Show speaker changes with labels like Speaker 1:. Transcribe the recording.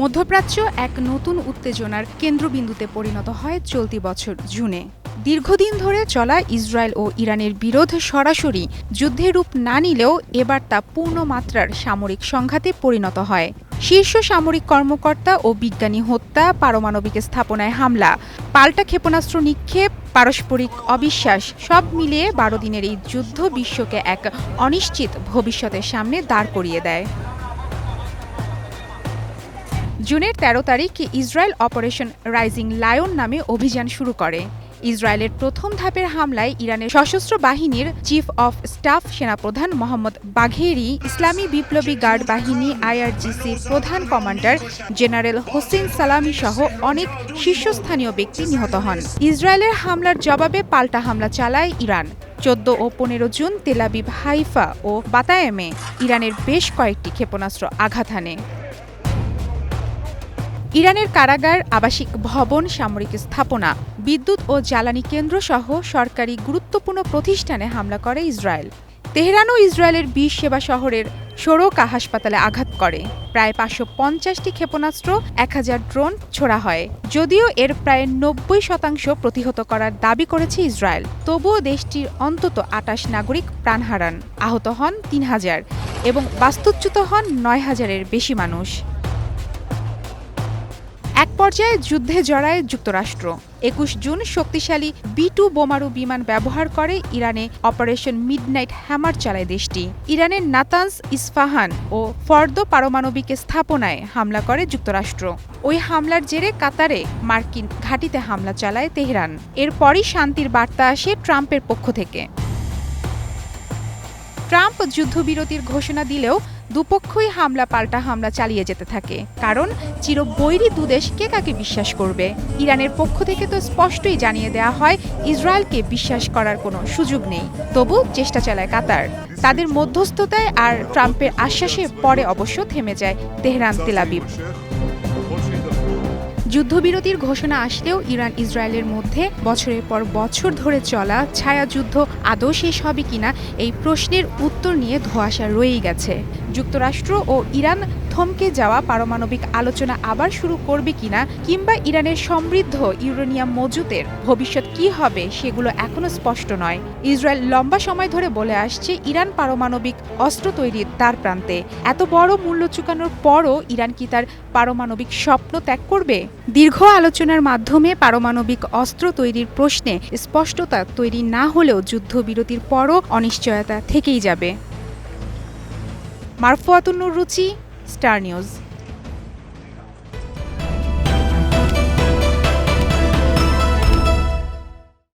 Speaker 1: মধ্যপ্রাচ্য এক নতুন উত্তেজনার কেন্দ্রবিন্দুতে পরিণত হয় চলতি বছর জুনে। দীর্ঘদিন ধরে চলা ইসরায়েল ও ইরানের বিরোধ সরাসরি যুদ্ধের রূপ না নিলেও এবার তা পূর্ণ মাত্রার সামরিক সংঘাতে পরিণত হয়। শীর্ষ সামরিক কর্মকর্তা ও বিজ্ঞানী হত্যা, পারমাণবিক স্থাপনায় হামলা, পাল্টা ক্ষেপণাস্ত্র নিক্ষেপ, পারস্পরিক অবিশ্বাস, সব মিলিয়ে বারো দিনের এই যুদ্ধ বিশ্বকে এক অনিশ্চিত ভবিষ্যতের সামনে দাঁড় করিয়ে দেয়। জুনের ১৩ তারিখ ইসরায়েল অপারেশন রাইজিং লায়ন নামে অভিযান শুরু করে। ইসরায়েলের প্রথম ধাপের হামলায় ইরানের সশস্ত্র বাহিনীর চিফ অফ স্টাফ সেনাপ্রধান মোহাম্মদ বাঘেরি, ইসলামী বিপ্লবী গার্ড বাহিনী আইআরজিসির প্রধান কমান্ডার জেনারেল হোসেন সালামি সহ অনেক শীর্ষস্থানীয় ব্যক্তি নিহত হন। ইসরায়েলের হামলার জবাবে পাল্টা হামলা চালায় ইরান। চোদ্দ ও পনেরো জুন তেলাবিব হাইফা ও বাতায়েমে ইরানের বেশ কয়েকটি ক্ষেপণাস্ত্র আঘাত হানে। ইরানের কারাগার, আবাসিক ভবন, সামরিক স্থাপনা, বিদ্যুৎ ও জ্বালানি কেন্দ্র সহ সরকারি গুরুত্বপূর্ণ প্রতিষ্ঠানে হামলা করে ইসরায়েল। তেহরানও ইসরায়েলের বিশ সেবা শহরের সোরকা হাসপাতালে আঘাত করে। প্রায় পাঁচশো পঞ্চাশটি ক্ষেপণাস্ত্র, এক হাজার ড্রোন ছোড়া হয়। যদিও এর প্রায় নব্বই শতাংশ প্রতিহত করার দাবি করেছে ইসরায়েল। তবুও দেশটির অন্তত আটাশ নাগরিক প্রাণ হারান। আহত হন তিন হাজার এবং বাস্তুচ্যুত হন নয় হাজারের বেশি মানুষ। পর্যায়ে যুদ্ধে জড়ায় যুক্তরাষ্ট্র। একুশ জুন শক্তিশালী বি টু বোমারু বিমান ব্যবহার করে ইরানে অপারেশন মিডনাইট হ্যামার চালায় দেশটি। ইরানের নাতানস ইস্ফাহান ও ফর্দ পারমাণবিক স্থাপনায় হামলা করে যুক্তরাষ্ট্র। ওই হামলার জেরে কাতারে মার্কিন ঘাঁটিতে হামলা চালায় তেহরান। এরপরই শান্তির বার্তা আসে ট্রাম্পের পক্ষ থেকে। ট্রাম্প যুদ্ধবিরতির ঘোষণা দিলেও দুপক্ষই হামলা পাল্টা হামলা চালিয়ে যেতে থাকে। কারণ চিরবৈরী দুদেশ কে কাকে বিশ্বাস করবে? ইরানের পক্ষ থেকে তো স্পষ্টই জানিয়ে দেওয়া হয়, ইসরায়েলকে বিশ্বাস করার কোনো সুযোগ নেই। তবু চেষ্টা চালায় কাতার। তাদের মধ্যস্থতায় আর ট্রাম্পের আশ্বাসে পরে অবশ্য থেমে যায় তেহরান তেলাবিব যুদ্ধবিরতির ঘোষণা আসলেও ইরান ইসরায়েলের মধ্যে বছরের পর বছর ধরে চলা ছায়াযুদ্ধ আদৌ শেষ হবে কিনা এই প্রশ্নের উত্তর নিয়ে ধোয়াশা রয়েই গেছে। যুক্তরাষ্ট্র ও ইরান থমকে যাওয়া পারমাণবিক আলোচনা আবার শুরু করবে কিনা কিংবা ইরানের সমৃদ্ধ ইউরেনিয়াম মজুতের ভবিষ্যৎ কি হবে সেগুলো এখনও স্পষ্ট নয়। ইসরায়েল লম্বা সময় ধরে বলে আসছে ইরান পারমাণবিক অস্ত্র তৈরির তার প্রান্তে। এত বড় মূল্য চুকানোর পরও ইরান কি তার পারমাণবিক স্বপ্ন ত্যাগ করবে? দীর্ঘ আলোচনার মাধ্যমে পারমাণবিক অস্ত্র তৈরির প্রশ্নে স্পষ্টতা তৈরি না হলেও যুদ্ধবিরতির পরও অনিশ্চয়তা থেকেই যাবে। মারফুয়াতুন্নুর রুচি স্টার নিউজ